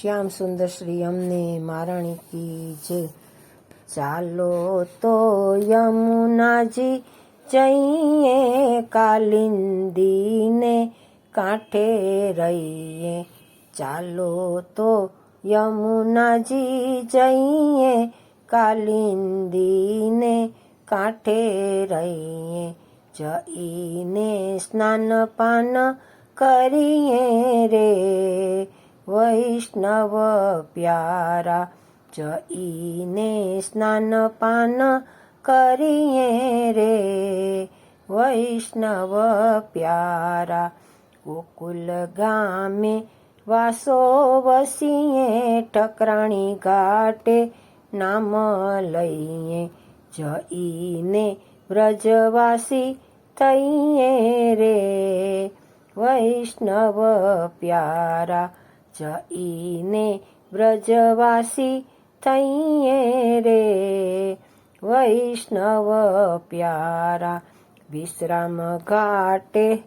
શ્યામ સુંદર શ્રી અમને મારાણી કી જય ચાલો તો યમુનાજી જઈએ કાલિંદીને કાંઠે રહીએ. ચાલો તો યમુનાજી જઈએ કાલિંદીને કાંઠે રહીએ. જઈને સ્નાન પાન કરીએ રે. વૈષ્ણવ પ્યારા, જઈને સ્નાન પાન કરીએ રે. વૈષ્ણવ પ્યારા, ગોકુલ ગામે વાસો વસીએ, ઠકરાણી ઘાટે નામ લઈએ. જઈને વ્રજવાસી થઈએ રે. વૈષ્ણવ પ્યારા જઈને વ્રજવાસી થઈએ રે. વૈષ્ણવ પ્યારા વિશ્રામ ઘાટે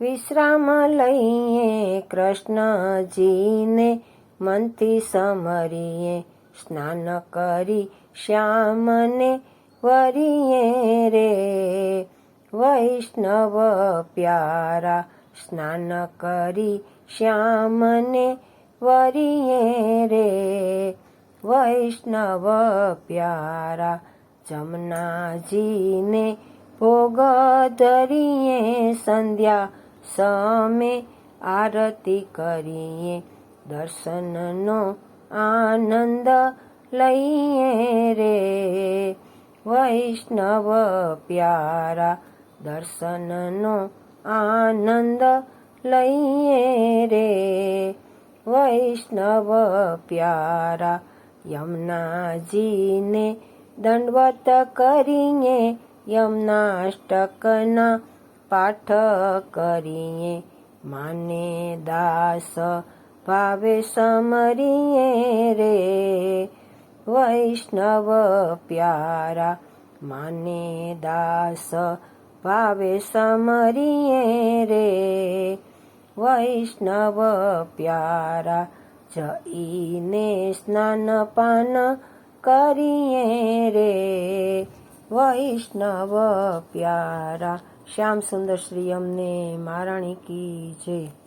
વિશ્રામ લઈએ કૃષ્ણજીને મનથી સમરીએ, સ્નાન કરી શ્યામને વરીએ રે. વૈષ્ણવ પ્યારા સ્નાન કરી શ્યામને વરીએ રે. વૈષ્ણવ પ્યારા જમનાજીને ભોગ ધરીએ. સંધ્યા સમે આરતી કરીએ. દર્શનનો આનંદ લઈએ રે. વૈષ્ણવ પ્યારા દર્શનનો આનંદ લઈએ રે. વૈષ્ણવ પ્યારા યમુનાજીને દંડવત કરીએ, યમનાષ્ટકના પાઠ કરીએ. માને દાસ ભાવે સમરીએ રે. વૈષ્ણવ પ્યારા માને દાસ ભાવે સમરીએ રે. વૈષ્ણવ પ્યારા, જઈને સ્નાન પાન કરીએ રે. વૈષ્ણવ પ્યારા, શ્યામ સુંદર શ્રી અમને મહારાણી કી જય.